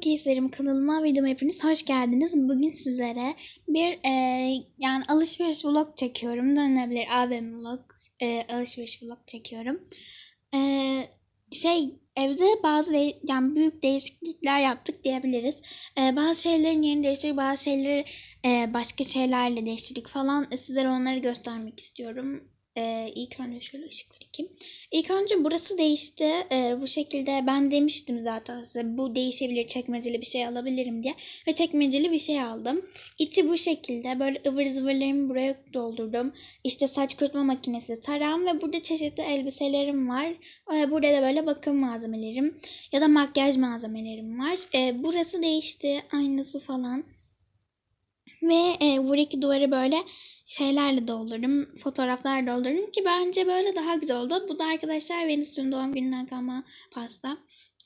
Merhaba Cookies'lerim kanalıma videoma hepiniz hoş geldiniz. Bugün sizlere bir e, yani alışveriş vlog çekiyorum. Dönebilir AVM vlog. E, alışveriş vlog çekiyorum. E, şey evde bazı yani büyük değişiklikler yaptık diyebiliriz. E, bazı şeylerin yerini değiştirdik, bazı şeyleri e, başka şeylerle değiştirdik falan. E, sizlere onları göstermek istiyorum. E, ilk önce şöyle ışıkları yakayım. İlk önce burası değişti. Ee, bu şekilde ben demiştim zaten size bu değişebilir çekmeceli bir şey alabilirim diye. Ve çekmeceli bir şey aldım. İçi bu şekilde böyle ıvır zıvırlarımı buraya doldurdum. İşte saç kurutma makinesi, tarağım ve burada çeşitli elbiselerim var. Ee, burada da böyle bakım malzemelerim ya da makyaj malzemelerim var. Ee, burası değişti. Aynası falan. Ve e, buradaki duvarı böyle şeylerle doldurdum. Fotoğraflar doldurdum ki bence böyle daha güzel oldu. Bu da arkadaşlar Venüs'ün doğum gününden kalma pasta.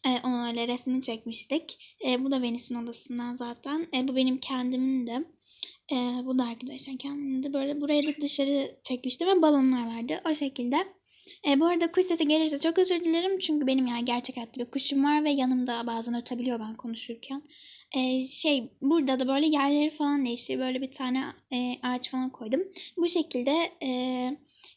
E, onun öyle resmini çekmiştik. E, bu da Venüs'ün odasından zaten. E, bu benim kendimin de. E, bu da arkadaşlar kendimin de. Böyle buraya da dışarı çekmiştim ve balonlar vardı. O şekilde. E, bu arada kuş sesi gelirse çok özür dilerim. Çünkü benim yani gerçek hayatta bir kuşum var ve yanımda bazen ötebiliyor ben konuşurken. Ee, şey burada da böyle yerleri falan değişti. Böyle bir tane e, ağaç falan koydum. Bu şekilde e,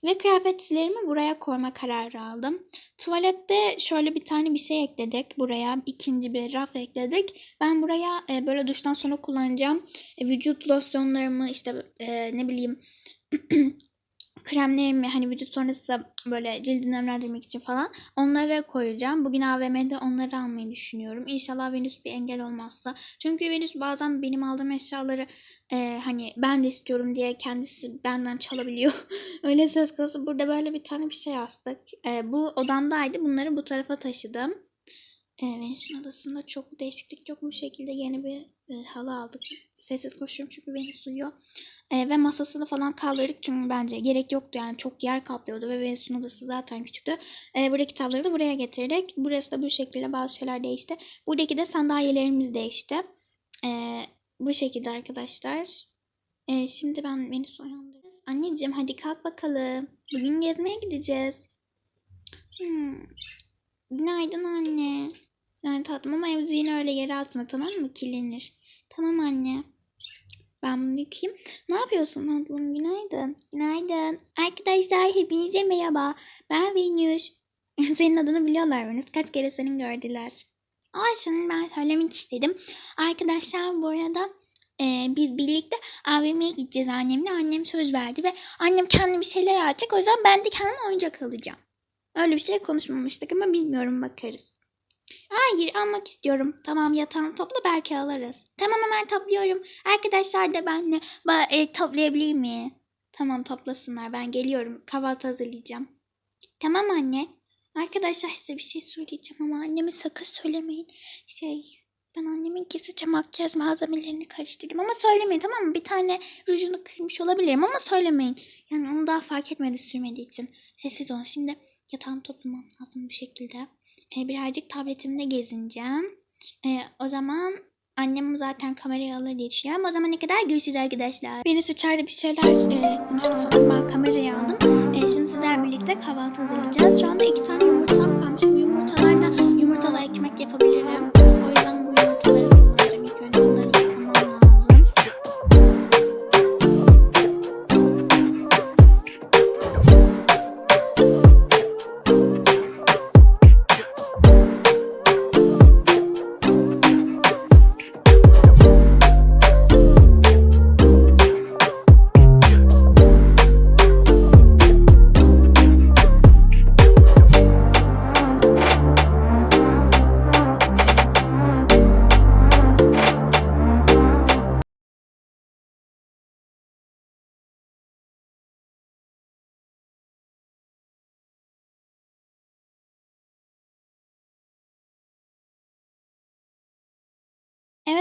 ve kıyafetlerimi buraya koyma kararı aldım. Tuvalette şöyle bir tane bir şey ekledik. Buraya ikinci bir raf ekledik. Ben buraya e, böyle duştan sonra kullanacağım e, vücut losyonlarımı işte e, ne bileyim kremlerimi hani vücut sonrası böyle cildi nemlendirmek için falan onları koyacağım. Bugün AVM'de onları almayı düşünüyorum. İnşallah Venüs bir engel olmazsa. Çünkü Venüs bazen benim aldığım eşyaları e, hani ben de istiyorum diye kendisi benden çalabiliyor. Öyle söz konusu. Burada böyle bir tane bir şey astık. E, bu odamdaydı. Bunları bu tarafa taşıdım. E, Venüs'ün odasında çok değişiklik yok. Bu şekilde yeni bir e, halı aldık. Sessiz koşuyorum çünkü Venüs uyuyor. E, ve masasını falan kaldırdık çünkü bence gerek yoktu yani çok yer kaplıyordu ve Venüs'ün odası zaten küçüktü. E, buradaki kitapları da buraya getirdik. Burası da bu şekilde bazı şeyler değişti. Buradaki de sandalyelerimiz değişti. E, bu şekilde arkadaşlar. E, şimdi ben Venüs'ü uyandırırız. Anneciğim hadi kalk bakalım. Bugün gezmeye gideceğiz. Hmm. Günaydın anne. Yani tatlım ama evziğini öyle yere atma tamam mı? Kirlenir. Tamam anne. Ben bunu yıkayayım. Ne yapıyorsun tatlım? Günaydın. Günaydın. Arkadaşlar hepinize merhaba. Ben Venüs. Senin adını biliyorlar Venüs. Kaç kere seni gördüler. Ay şimdi ben söylemek istedim. Arkadaşlar bu arada e, biz birlikte AVM'ye gideceğiz annemle. Annem söz verdi ve annem kendi bir şeyler alacak. O yüzden ben de kendime oyuncak alacağım. Öyle bir şey konuşmamıştık ama bilmiyorum bakarız. Hayır almak istiyorum. Tamam yatağını topla belki alırız. Tamam hemen topluyorum. Arkadaşlar da benle ba- e, toplayabilir mi? Tamam toplasınlar ben geliyorum. Kahvaltı hazırlayacağım. Tamam anne. Arkadaşlar size bir şey söyleyeceğim ama anneme sakın söylemeyin. Şey ben annemin kesici makyaj malzemelerini karıştırdım ama söylemeyin tamam mı? Bir tane rujunu kırmış olabilirim ama söylemeyin. Yani onu daha fark etmedi sürmediği için. Sessiz olun. Şimdi yatağımı toplamam lazım bir şekilde. E, birazcık tabletimde gezineceğim. E, o zaman annem zaten kamerayı alır diye düşünüyorum. O zaman ne kadar görüşürüz arkadaşlar. Beni içeride bir şeyler e, konuşmak ben kamerayı aldım. E, şimdi sizler birlikte kahvaltı hazırlayacağız. Şu anda iki tane yumurtam kalmış.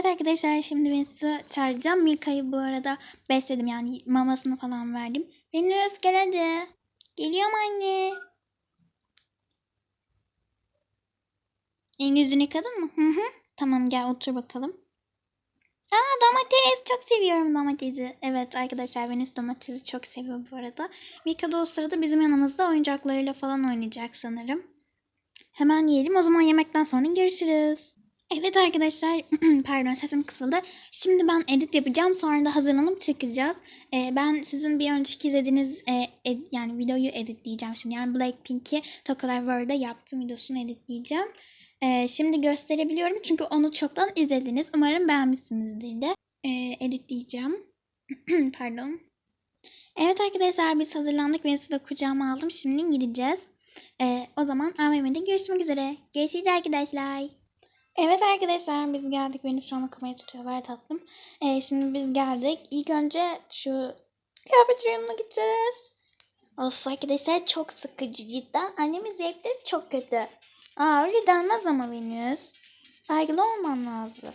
Evet arkadaşlar şimdi Venüs'ü çağıracağım. Milka'yı bu arada besledim yani mamasını falan verdim. Venüs gel hadi. Geliyorum anne. Elini yüzünü yıkadın mı? Hı hı. Tamam gel otur bakalım. Aa domates çok seviyorum domatesi. Evet arkadaşlar Venüs domatesi çok seviyor bu arada. Milka da o sırada bizim yanımızda oyuncaklarıyla falan oynayacak sanırım. Hemen yiyelim. O zaman yemekten sonra görüşürüz. Evet arkadaşlar. Pardon sesim kısıldı. Şimdi ben edit yapacağım. Sonra da hazırlanıp çıkacağız. Ee, ben sizin bir önceki izlediğiniz e, ed- yani videoyu editleyeceğim şimdi. Yani Blackpink'i Tokalar World'da yaptığım videosunu editleyeceğim. Ee, şimdi gösterebiliyorum çünkü onu çoktan izlediniz. Umarım beğenmişsinizdir de. Ee, editleyeceğim. Pardon. Evet arkadaşlar biz hazırlandık. Venüs'ü de kucağıma aldım. Şimdi gideceğiz. Ee, o zaman AVM'de görüşmek üzere. Görüşürüz arkadaşlar. Evet arkadaşlar biz geldik. Venüs şu an kamerayı tutuyor. Ver tatlım. Ee, şimdi biz geldik. İlk önce şu kıyafet reyonuna gideceğiz. Of arkadaşlar çok sıkıcı cidden. Annemin zevkleri çok kötü. Aa öyle denmez ama Venüs. Saygılı olman lazım.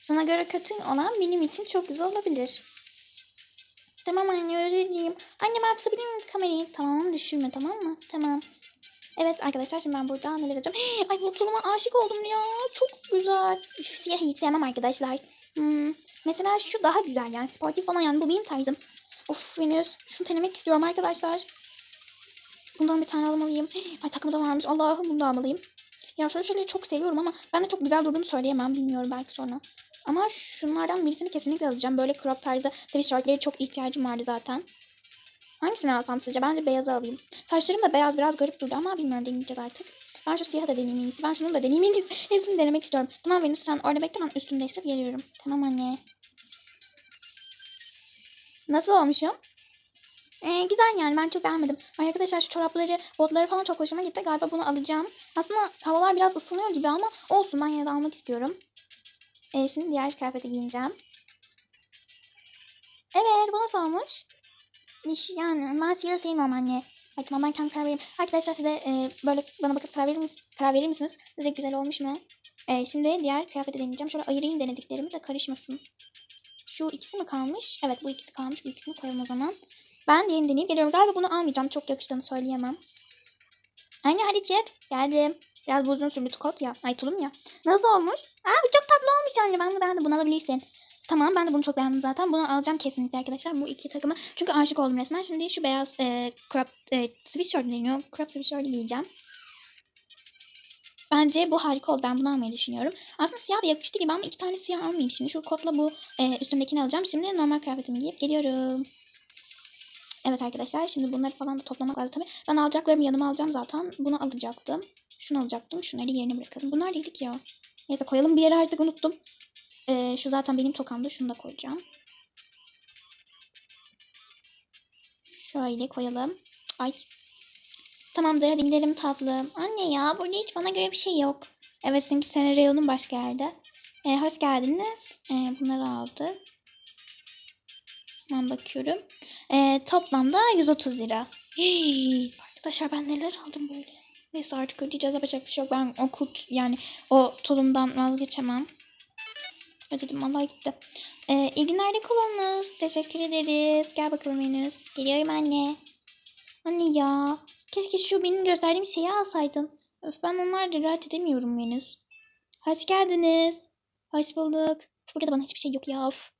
Sana göre kötü olan benim için çok güzel olabilir. Tamam anne özür dileyim. Anne ben tutabilir miyim kamerayı? Tamam düşürme tamam mı? Tamam. Evet arkadaşlar şimdi ben burada neler yapacağım? Ay bu tuluma aşık oldum ya. Çok güzel. Üf, siyah hiç sevmem arkadaşlar. Hmm. Mesela şu daha güzel yani sportif falan yani bu benim tarzım. Of Venüs şunu denemek istiyorum arkadaşlar. Bundan bir tane almalıyım. Ay takımı da varmış. Allah'ım bunu da almalıyım. Ya şöyle şeyleri çok seviyorum ama ben de çok güzel durduğunu söyleyemem. Bilmiyorum belki sonra. Ama şunlardan birisini kesinlikle alacağım. Böyle crop tarzı sweatshirtleri çok ihtiyacım vardı zaten. Hangisini alsam sizce? Bence beyazı alayım. Saçlarım da beyaz biraz garip durdu ama bilmiyorum deneyeceğiz artık. Ben şu siyahı da deneyeyim en iyisi. Ben şunu da deneyeyim en iyisi. Hepsini denemek istiyorum. Tamam Venüs sen orada bekle ben değiştirip geliyorum. Tamam anne. Nasıl olmuşum? Ee, güzel yani ben çok beğenmedim. Ay arkadaşlar şu çorapları, botları falan çok hoşuma gitti. Galiba bunu alacağım. Aslında havalar biraz ısınıyor gibi ama olsun ben yine de almak istiyorum. Ee, şimdi diğer kıyafeti giyineceğim. Evet bu nasıl olmuş? İş yani ben siyah sevmiyorum anne. Tamam ben kendim karar vereyim. Arkadaşlar size e, böyle bana bakıp karar verir, mis karar verir misiniz? Sizce güzel olmuş mu? E, şimdi diğer kıyafeti deneyeceğim. Şöyle ayırayım denediklerimi de karışmasın. Şu ikisi mi kalmış? Evet bu ikisi kalmış. Bu ikisini koyalım o zaman. Ben diğerini deneyip geliyorum. Galiba bunu almayacağım. Çok yakıştığını söyleyemem. Anne hadi çık. Geldim. Biraz bu uzun sürdü kot ya. Ay tulum ya. Nasıl olmuş? Aa bu çok tatlı olmuş anne. Ben de, ben de bunu alabilirsin. Tamam ben de bunu çok beğendim zaten. Bunu alacağım kesinlikle arkadaşlar. Bu iki takımı. Çünkü aşık oldum resmen. Şimdi şu beyaz e, crop e, sweatshirt deniyor. Crop sweatshirt'ı giyeceğim. Bence bu harika oldu. Ben bunu almayı düşünüyorum. Aslında siyah da yakıştı gibi ama iki tane siyah almayayım şimdi. Şu kotla bu e, üstümdekini alacağım. Şimdi normal kıyafetimi giyip geliyorum. Evet arkadaşlar şimdi bunları falan da toplamak lazım tabii. Ben alacaklarımı yanıma alacağım zaten. Bunu alacaktım. Şunu alacaktım. Şunları yerine bırakalım. Bunlar değildik ya. Neyse koyalım bir yere artık unuttum. Ee, şu zaten benim tokamda. Şunu da koyacağım. Şöyle koyalım. Ay. Tamamdır hadi gidelim tatlım. Anne ya burada hiç bana göre bir şey yok. Evet çünkü senin reyonun başka yerde. Ee, hoş geldiniz. Ee, bunları aldık. Hemen bakıyorum. Ee, toplamda 130 lira. Hii, arkadaşlar ben neler aldım böyle. Neyse artık ödeyeceğiz yapacak bir şey yok. Ben o kut yani o tulumdan vazgeçemem. Ödedim vallahi gitti. Ee, iyi günler de kullanınız. Teşekkür ederiz. Gel bakalım henüz. Geliyorum anne. Anne ya. Keşke şu benim gösterdiğim şeyi alsaydın. Öf, ben onlarla rahat edemiyorum henüz. Hoş geldiniz. Hoş bulduk. Burada bana hiçbir şey yok ya. Of.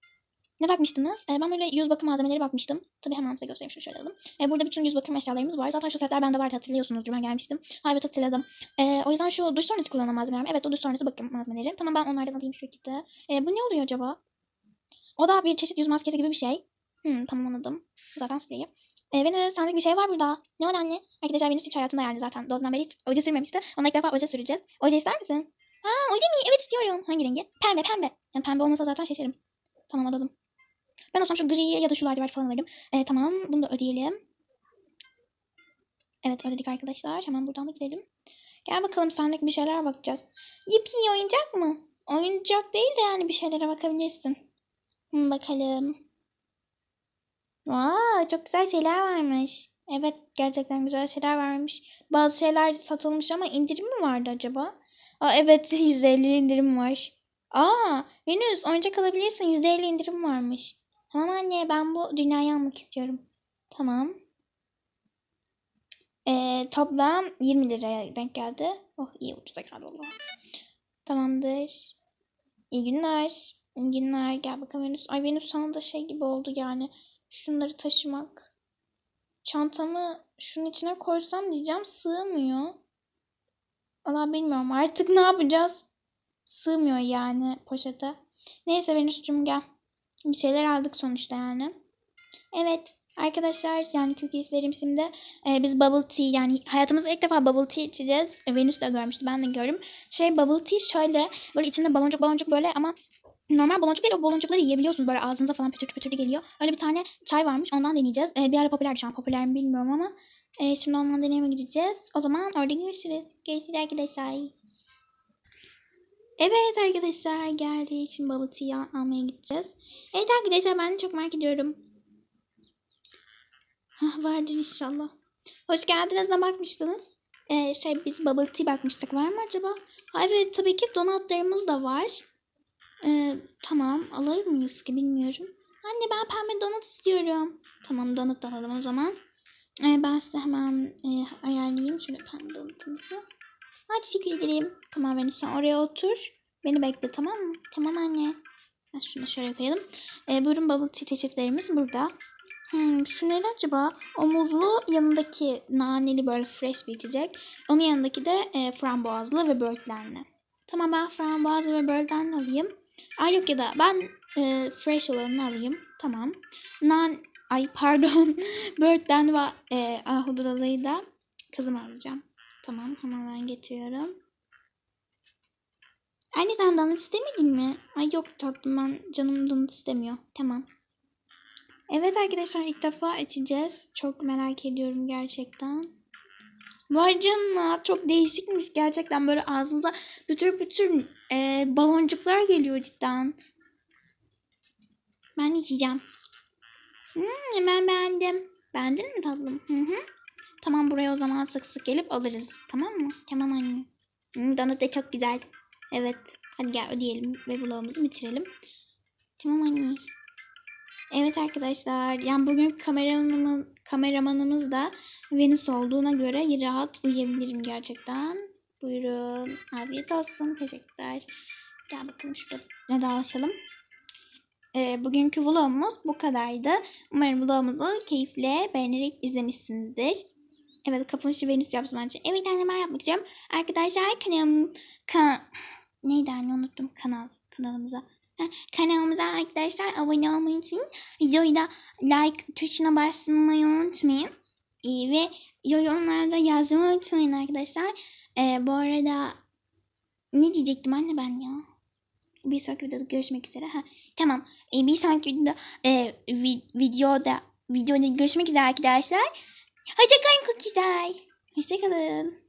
Ne bakmıştınız? Ee, ben böyle yüz bakım malzemeleri bakmıştım. Tabii hemen size göstereyim. Şöyle alalım. Ee, burada bütün yüz bakım eşyalarımız var. Zaten şu setler bende vardı hatırlıyorsunuzdur. Ben gelmiştim. Ha, evet hatırladım. Ee, o yüzden şu duş sonrası kullanılan malzemeler. Evet o duş sonrası bakım malzemeleri. Tamam ben onlardan alayım şu şekilde. Ee, bu ne oluyor acaba? O da bir çeşit yüz maskesi gibi bir şey. Hmm, tamam anladım. Zaten spreyi. Ee, Venüs senlik bir şey var burada. Ne var anne? Arkadaşlar Venüs hiç hayatında yani zaten. Doğduğundan beri hiç oje sürmemişti. Ona ilk defa oje süreceğiz. Oje ister misin? Ha oje mi? Evet istiyorum. Hangi rengi? Pembe pembe. Yani pembe olmasa zaten şaşırırım. Tamam alalım. Ben olsam şu griyi ya da şu lacivert falan alırım. Ee, tamam bunu da ödeyelim. Evet ödedik arkadaşlar. Hemen buradan da gidelim. Gel bakalım senlik bir şeyler bakacağız. Yipi oyuncak mı? Oyuncak değil de yani bir şeylere bakabilirsin. Hı, bakalım. Vay çok güzel şeyler varmış. Evet gerçekten güzel şeyler varmış. Bazı şeyler satılmış ama indirim mi vardı acaba? Aa evet %50 indirim var. Aa Venüs oyuncak alabilirsin %50 indirim varmış. Tamam anne ben bu dünyayı almak istiyorum. Tamam. Ee, toplam 20 liraya denk geldi. Oh iyi ucuza geldi Allah. Tamamdır. İyi günler. İyi günler. Gel bakalım Venüs. Ay Venüs sana da şey gibi oldu yani. Şunları taşımak. Çantamı şunun içine koysam diyeceğim sığmıyor. Valla bilmiyorum artık ne yapacağız? Sığmıyor yani poşete. Neyse Venüs'cüm gel. Bir şeyler aldık sonuçta yani. Evet arkadaşlar yani cookieslerim şimdi e, biz bubble tea yani hayatımızda ilk defa bubble tea içeceğiz. E, Venüs de görmüştü ben de gördüm. Şey bubble tea şöyle böyle içinde baloncuk baloncuk böyle ama normal baloncuk değil o baloncukları yiyebiliyorsunuz böyle ağzınıza falan pütürlü pütürlü geliyor. Öyle bir tane çay varmış ondan deneyeceğiz. E, bir ara popülerdi şu an popüler mi bilmiyorum ama e, şimdi ondan deneyime gideceğiz. O zaman orada görüşürüz. Görüşürüz arkadaşlar. Evet arkadaşlar geldik. Şimdi al- almaya gideceğiz. Evet arkadaşlar ben de çok merak ediyorum. Hah vardır inşallah. Hoş geldiniz ne bakmıştınız? Ee, şey biz bubble bakmıştık var mı acaba? Ha, evet tabii ki donatlarımız da var. Ee, tamam alır mıyız ki bilmiyorum. Anne ben pembe donut istiyorum. Tamam donut da alalım o zaman. Ee, ben size hemen e, ayarlayayım şöyle pembe donutumuzu. Ha, teşekkür ederim. Tamam Venüs sen oraya otur. Beni bekle tamam mı? Tamam anne. Ha, şunu şöyle koyalım. Ee, buyurun bubble tea çeşitlerimiz burada. Hmm, şu ne acaba? O muzlu yanındaki naneli böyle fresh bir içecek. Onun yanındaki de e, frambuazlı ve böğürtlenli. Tamam ben frambuazlı ve böğürtlenli alayım. Ay yok ya da ben e, fresh olanını alayım. Tamam. Nan ay pardon. böğürtlenli ve e, ahududalıyı da kızım alacağım. Tamam hemen ben getiriyorum. Anne sen donut istemedin mi? Ay yok tatlım ben canım donut istemiyor. Tamam. Evet arkadaşlar ilk defa içeceğiz. Çok merak ediyorum gerçekten. Vay canına çok değişikmiş gerçekten böyle ağzınıza bütün bütün e, baloncuklar geliyor cidden. Ben içeceğim. Hmm, ben beğendim. Beğendin mi tatlım? Hı hı. Tamam buraya o zaman sık sık gelip alırız. Tamam mı? Tamam anne. Hmm, donut da çok güzel. Evet. Hadi gel ödeyelim ve vlogumuzu bitirelim. Tamam anne. Evet arkadaşlar. Yani bugün kameramanımız, kameramanımız da Venüs olduğuna göre rahat uyuyabilirim gerçekten. Buyurun. Afiyet olsun. Teşekkürler. Gel bakalım şurada vedalaşalım. Ee, bugünkü vlogumuz bu kadardı. Umarım vlogumuzu keyifle beğenerek izlemişsinizdir. Evet kapanışı Venüs yapsın bence. Evet anne ben yapmak istiyorum. Arkadaşlar kanalım... Kan Neydi anne unuttum kanal kanalımıza. Heh, kanalımıza arkadaşlar abone olmayı unutmayın. Videoyu da like tuşuna basmayı unutmayın. Ee, ve yorumlarda yazmayı unutmayın arkadaşlar. Ee, bu arada ne diyecektim anne ben ya? Bir sonraki videoda görüşmek üzere. Ha, tamam. Ee, bir sonraki videoda e, vi- videoda videoda görüşmek üzere arkadaşlar. Hoşçakalın Cookie Day. Hoşçakalın.